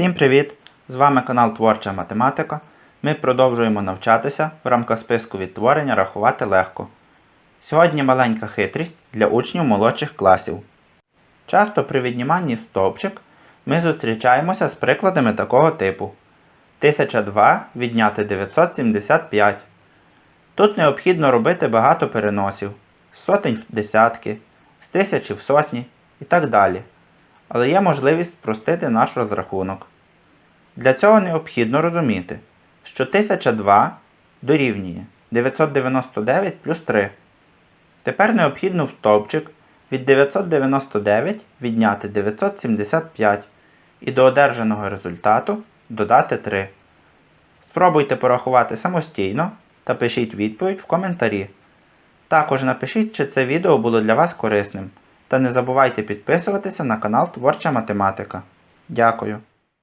Всім привіт! З вами канал Творча Математика. Ми продовжуємо навчатися в рамках списку відтворення рахувати легко. Сьогодні маленька хитрість для учнів молодших класів. Часто при відніманні в стовпчик ми зустрічаємося з прикладами такого типу. 1002 відняти 975. Тут необхідно робити багато переносів з сотень в десятки, з тисячі в сотні і так далі. Але є можливість спростити наш розрахунок. Для цього необхідно розуміти, що 1002 дорівнює 999 плюс 3. Тепер необхідно в стовпчик від 999 відняти 975 і до одержаного результату додати 3. Спробуйте порахувати самостійно та пишіть відповідь в коментарі. Також напишіть, чи це відео було для вас корисним. Та не забувайте підписуватися на канал Творча Математика. Дякую.